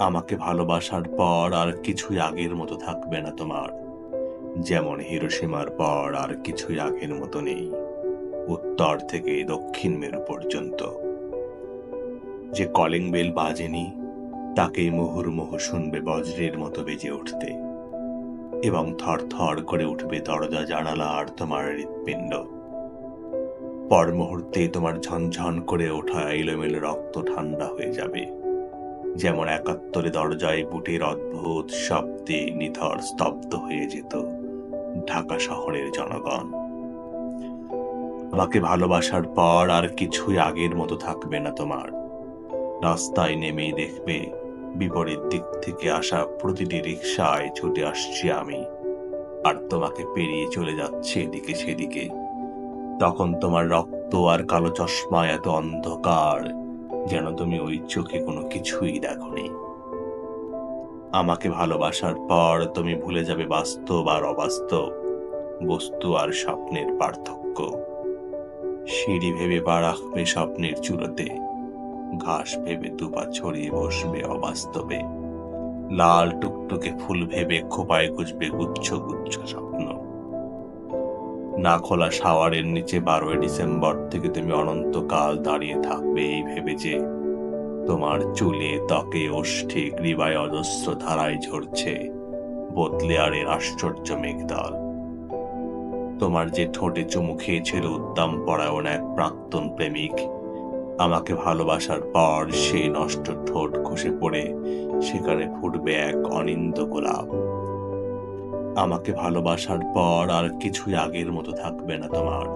আমাকে ভালোবাসার পর আর কিছুই আগের মতো থাকবে না তোমার। যেমন হিরোসীমার পর আর কিছুই আগের মতো নেই। উত্তর থেকে দক্ষিণ মেরু পর্যন্ত। যে কলিং বেল বাজেনি, তাকেই মুহুর্মুহু শুনবে বজ্রের মতো বেজে উঠতে। এবং থর থর করে উঠবে দরজা, জানালা আর তোমার হৃৎপিণ্ড। পর মুহূর্তে তোমার ঝনঝন করে ওঠা এলোমেলো রক্ত ঠান্ডা হয়ে যাবে। যেমন একাত্তরে দরজায় বুটের অদ্ভুত শব্দে নিথর স্তব্ধ হয়ে যেত ঢাকা শহরের জনগণ। আমাকে ভালোবাসার পর আর কিছুই আগের মতো থাকবে না তোমার। রাস্তায় নেমেই দেখবে বিপরীত দিক থেকে আসা প্রতিটি রিক্সায় ছুটে আসছি আমি। আর তোমাকে পেরিয়ে চলে যাচ্ছে এদিকে সেদিকে। তখন তোমার রক্ত আর কালো চশমা এত অন্ধকার যেন তুমি ওই চোখে কোনো কিছুই দেখনি। আমাকে ভালোবাসার পর তুমি ভুলে যাবে বাস্তব আর অবাস্তব, বস্তু আর স্বপ্নের পার্থক্য। সিঁড়ি ভেবে পা রাখবে স্বপ্নের চুলোতে ঘাস ভেবে দুপা ছড়িয়ে বসবে অবাস্তবে। লাল টুকটুকে ফুল ভেবে খোপায় গুজবে গুচ্ছ গুচ্ছ স্বপ্ন। না খোলা শাওয়ারের নিচে বারোই ডিসেম্বর থেকে তুমি অনন্তকাল দাঁড়িয়ে থাকবে এই ভেবে যে তোমার চুলে ত্বকে ওষ্ঠে গ্রীবায় অজস্র ধারায় ঝরছে বদলেয়ারের আশ্চর্য মেঘদল। তোমার যে ঠোঁটে চুমু খেয়েছিল উদ্দাম পরায়ণ এক প্রাক্তন প্রেমিক, আমাকে ভালোবাসার পর সেই নষ্ট ঠোঁট খসে পড়ে, সেখানে ফুটবে এক অনিন্দ গোলাপ। আমাকে ভালোবাসার পর আর কিছুই আগের মতো থাকবে না তোমার।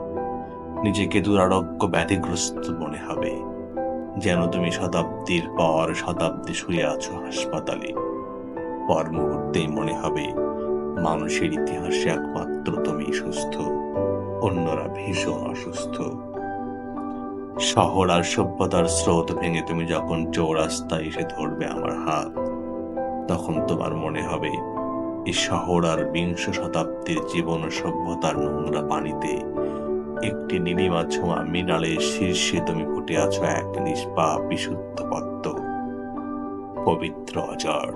নিজেকে দুরারোগ্য ব্যাধিগ্রস্ত মনে হবে, যেন তুমি শতাব্দীর পর শতাব্দী শুয়ে আছো হাসপাতালে। পর মুহূর্তেই মনে হবে, মানুষের ইতিহাসে একমাত্র তুমি সুস্থ, অন্যরা ভীষণ অসুস্থ। শহর আর সভ্যতার স্রোত ভেঙে তুমি যখন চৌরাস্তায় এসে ধরবে আমার হাত, তখন তোমার মনে হবে এই শহর আর বিংশ শতাব্দীর জীবন সভ্যতার নোংরা পানিতে একটি নীলিমা ছোঁয়া মৃণালের শীর্ষে তুমি ফুটে আছো এক নিষ্পা বিশুদ্ধ পদ্ম, পবিত্র অজর।